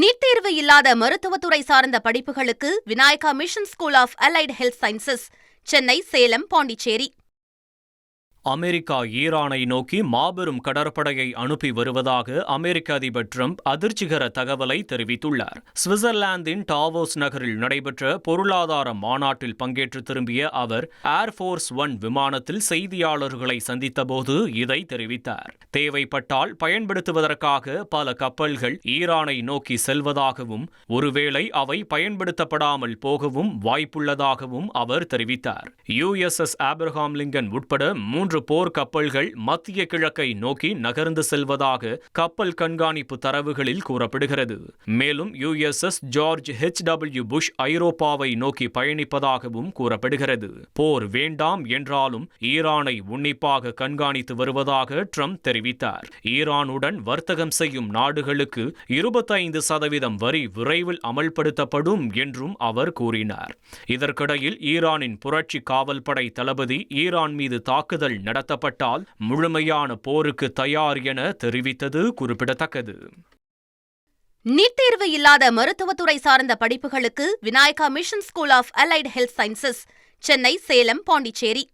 NEET தேர்வு இல்லாத மருத்துவத்துறை சார்ந்த படிப்புகளுக்கு Vinayaka mission school of allied health sciences Chennai Salem Pondicherry. America ஈரானை நோக்கி மாபெரும் கடற்படையை அனுப்பி வருவதாக அமெரிக்க அதிபர் ட்ரம்ப் அதிர்ச்சிகர தகவலை தெரிவித்துள்ளார். சுவிட்சர்லாந்தின் டாவோஸ் நகரில் நடைபெற்ற பொருளாதார மாநாட்டில் பங்கேற்று திரும்பிய அவர் ஏர்ஃபோர்ஸ் ஒன் விமானத்தில் செய்தியாளர்களை சந்தித்தபோது இதை தெரிவித்தார். தேவைப்பட்டால் பயன்படுத்துவதற்காக பல கப்பல்கள் ஈரானை நோக்கி செல்வதாகவும் ஒருவேளை அவை பயன்படுத்தப்படாமல் போகவும் வாய்ப்புள்ளதாகவும் அவர் தெரிவித்தார். யுஎஸ்எஸ் ஆப்ரஹாம் லிங்கன் உட்பட மூன்று மூன்று போர் கப்பல்கள் மத்திய கிழக்கை நோக்கி நகர்ந்து செல்வதாக கப்பல் கண்காணிப்பு தரவுகளில் கூறப்படுகிறது. மேலும் USS George H W Bush ஐரோப்பாவை நோக்கி பயணிப்பதாகவும் கூறப்படுகிறது. போர் வேண்டாம் என்றாலும் ஈரானை உன்னிப்பாக கண்காணித்து வருவதாக ட்ரம்ப் தெரிவித்தார். ஈரானுடன் வர்த்தகம் செய்யும் நாடுகளுக்கு இருபத்தைந்து சதவீதம் வரி விரைவில் அமல்படுத்தப்படும் என்றும் அவர் கூறினார். இதற்கிடையில் ஈரானின் புரட்சி காவல்படை தளபதி ஈரான் மீது தாக்குதல் நடத்தப்பட்டால் முழுமையான போருக்கு தயார் என தெரிவித்தது குறிப்பிடத்தக்கது. நீட் தேர்வு இல்லாத மருத்துவத்துறை சார்ந்த படிப்புகளுக்கு Vinayaka mission school of allied health sciences Chennai Salem Pondicherry.